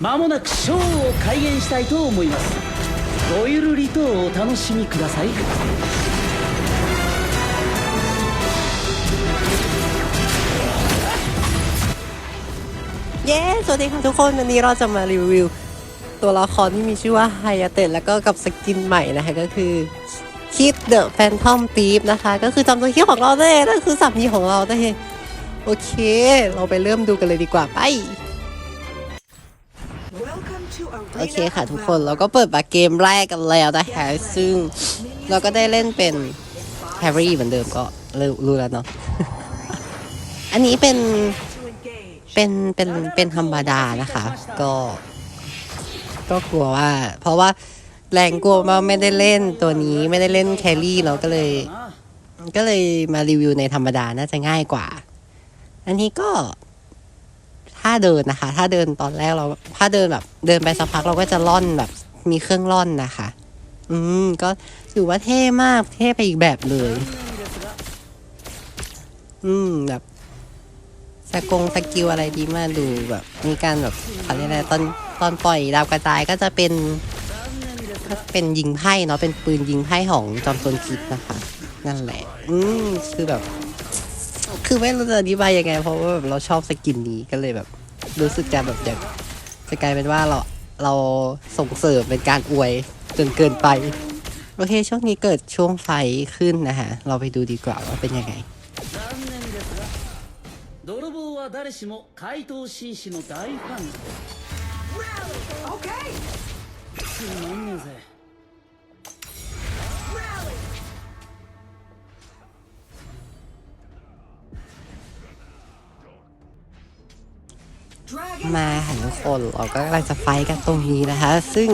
間もなくショーを開演したいと思いますごゆるりとお楽しみください เย้ สวัสดีค่ะทุกคน วันนี้เราจะมารีวิว ตัวละครที่มีชื่อว่าไฮยาเตะแล้วก็กับสกินใหม่นะคะ ก็คือคิดเดอะแฟนทอมตีฟนะคะ ก็คือจำตัวคิดของเราได้นั่นคือสามีของเราได้ โอเค เราไปเริ่มดูกันเลยดีกว่า ไป โอเคค่ะทุกคนเราก็เปิดมาเกมแรกกันแล้วนะคะซึ่งเราก็ได้เล่นเป็นแฮร์รี่เหมือนเดิมก็รู้รู้แล้วเนาะอันนี้เป็นเป็นเป็นเป็นธรรมดานะคะ ก็ ก็กลัวว่า เพราะว่าแรงกลัวว่าไม่ได้เล่นตัวนี้ไม่ได้เล่นแครี่เราก็เลย ก็เลยมารีวิวในธรรมดาน่าจะง่ายกว่า อันนี้ก็ ถ้าเดินนะคะ ถ้าเดินตอนแรกเรา ถ้าเดินแบบ เดินไปสักพักเราก็จะล่อนแบบ มีเครื่องล่อนนะคะ อืม ก็ถือว่าเท่มาก เท่ไปอีกแบบเลย อืม แบบสกงสกิลอะไรดีมากดูแบบ มีการแบบอะไรยกอะตอนตอนปล่อยดาวกระจายก็จะเป็นก็เป็นยิงไพ่เนาะเป็นปืนยิงไพ่ของจอมโซนคิดนะคะ นั่นแหละ อืมคือแบบ คือไม่รู้จะอธิบายยังไง เพราะว่าแบบเราชอบสกินนี้ก็เลยแบบ รู้สึกจะแบบอยากจะกลายเป็นว่าเราเราส่งเสริมเป็นการอวยจนเกินไป โอเค ช่วงนี้เกิดช่วงไฟขึ้นนะคะเราไปดูดีกว่าว่าเป็นยังไง 残念ですが泥棒は誰しも怪盗紳士の大ファンつまんねえぜ มาค่ะทุกคนเราก็กำลังจะไฟกันตรงนี้นะคะ ซึ่ง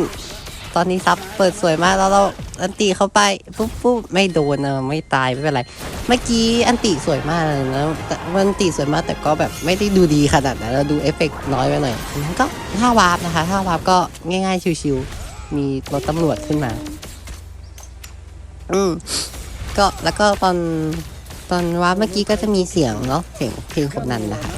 ตอนนี้ซับเปิดสวยมากแล้วเราอันตีเข้าไปปุ๊บปุ๊บไม่โดนนะไม่ตายไม่เป็นไร เมื่อกี้อันตีสวยมากเลยนะแต่มันตีสวยมากแต่ก็แบบไม่ได้ดูดีขนาดนั้นเราดูเอฟเฟกน้อยไปหน่อยก็ถ้าวาร์ปนะคะถ้าวาร์ปก็ง่ายๆชิวๆมีรถตำรวจขึ้นมา อืมก็แล้วก็ตอนตอนวาร์ปเมื่อกี้ก็จะมีเสียงเนาะเสียงเพลงคนนั้นนะคะ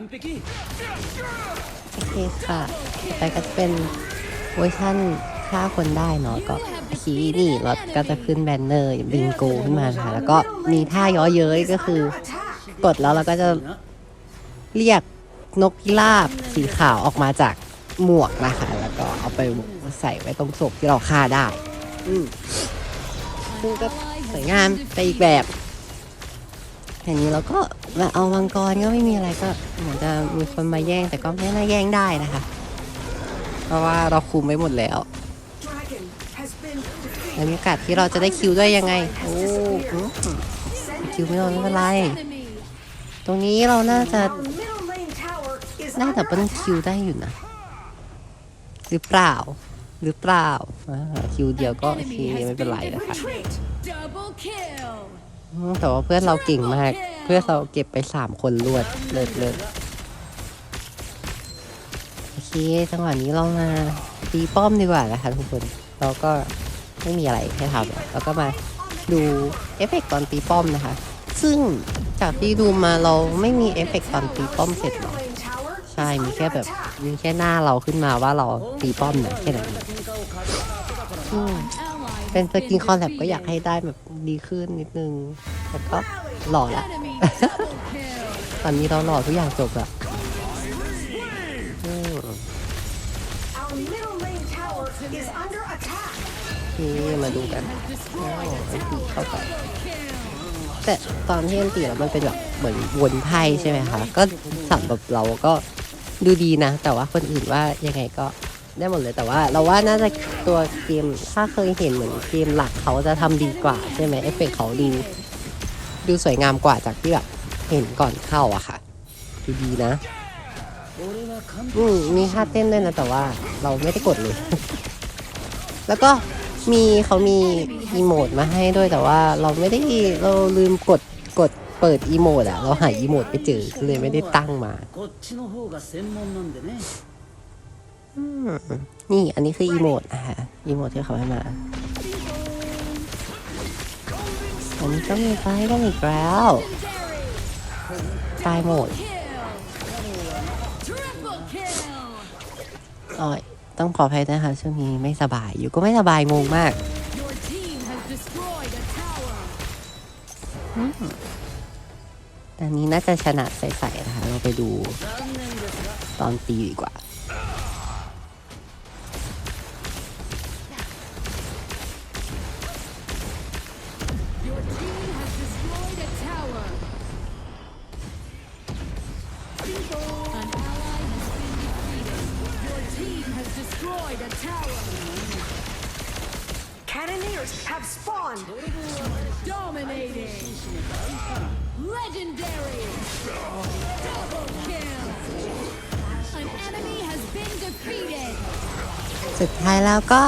完璧โอเคค่ะต่อไปก็จะเป็นเวอร์ชั่นฆ่าคนได้เนาะก็คีย์นี่รถก็จะขึ้นแบนเนอร์บิงโกขึ้นมาค่ะ แล้วก็มีท่าย้อเย้ยก็คือกดแล้วเราก็จะ เรียกนกพิราบสีขาวออกมาจากหมวกนะคะ แล้วก็เอาไปใส่ไว้ตรงศพที่เราฆ่าได้ อืมซึ่งก็สวยงามไปอีกแบบอันนี้เราก็มาเอามังกรก็ไม่มีอะไรก็เหมือนจะมีคนมาแย่งแต่ก็ไม่น่าแย่งได้นะคะ เพราะว่าเราคุมไว้หมดแล้วแล้วมีโอกาสที่เราจะได้คิวด้วยยังไง โอ้คิวไม่โดนไม่เป็นไร ตรงนี้เราน่าจะ น่าจะ under เป็นคิว attack. ได้อยู่นะ หรือเปล่า หรือเปล่าอ่าคิวเดียวก็โอเคไม่เป็นไรนะคะ Retreat! Double kill. อืมแต่ว่าเพื่อนเราเก่งมาก เพื่อนเราเก็บไปสามคนรวดเลิศเลิศโอเคจังหวะนี้เรามาตีป้อมดีกว่านะคะทุกคนเราก็ไม่มีอะไรให้ทำแล้วเราก็มาดูเอฟเฟกต์ตอนตีป้อมนะคะ ซึ่งจากที่ดูมาเราไม่มีเอฟเฟกต์ตอนตีป้อมเสร็จหร Middle อก lane tower ใใช่มีแค่แบบมีแค่หน้าเราขึ้นมาว่าเราตีป้อมเนี่ยแค่นั้นเป็นสกินคอลแลบก็อยากให้ได้แบบดีขึ้นนิดนึง แต่ก็หล่อละ ตอนนี้เราหล่อทุกอย่างจบละนี่มาดูกันอันตีเข้าไป แต่ตอนที่เอันตีแล้วมันเป็นแบบเหมือนวนไพ่ใช่ไหมคะ ก็สั่หแบบเราก็ ดูดีนะ แต่ว่าคนอื่นว่ายังไงก็ได้หมดเลยแต่ว่า เราว่าน่าจะตัวเกมถ้าเคยเห็นเหมือนเกมหลักเขาจะทำดีกว่าใช่ไหมเอฟเฟกเขาดีดูสวยงามกว่าจากที่แบบเห็นก่อนเข้าอะค่ะ ดูดีนะอืมมีท่าเต้นด้วยนะแต่ว่าเราไม่ได้กดเลย แล้วก็มีเขามีอีโมดมาให้ด้วยแต่ว่าเราไม่ได้เราลืมกด เปิดอีโมดอะเราหาอีโมดไปเจอเลยไม่ได้ตั้งมา นี่อันนี้คืออีโมดอะฮะอีโมดที่เขาให้มา อันนี้ก็มีไฟต้องอีกแล้วตายหมดอ๋อต้องขออภัยนะคะช่วงนี้ไม่สบายอยู่ก็ไม่สบายงงมาก อันนี้น่าจะชนะใสๆนะคะ เราไปดูตอนตีดีกว่า Cannoneers have spawned! Dominating! Legendary. Double kill. An enemy has been defeated. สุดท้ายแล้วก็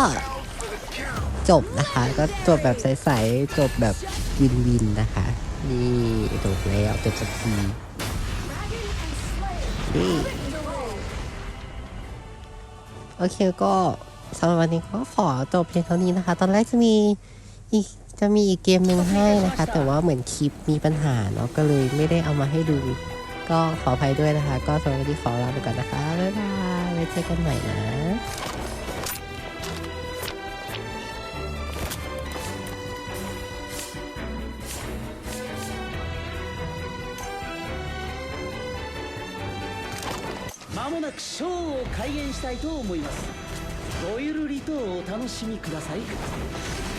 จบนะคะ ก็จบแบบใสๆจบแบบวินวินนะคะ นี่จบแล้วจบสักทีนี่โอเคก็สำหรับวันนี้ก็ขอจบเพียงเท่านี้นะคะ ตอนแรกจะมีอีก จะมีอีกเกมหนึ่งให้นะคะ แต่ว่าเหมือนคลิปมีปัญหาเนาะก็เลยไม่ได้เอามาให้ดู ก็ขออภัยด้วยนะคะ ก็สำหรับวันนี้ขอลาไปก่อนนะคะบ๊ายบายไว้เจอกันใหม่นะ 間もなくショーを開演したいと思いますごゆるりとお楽しみください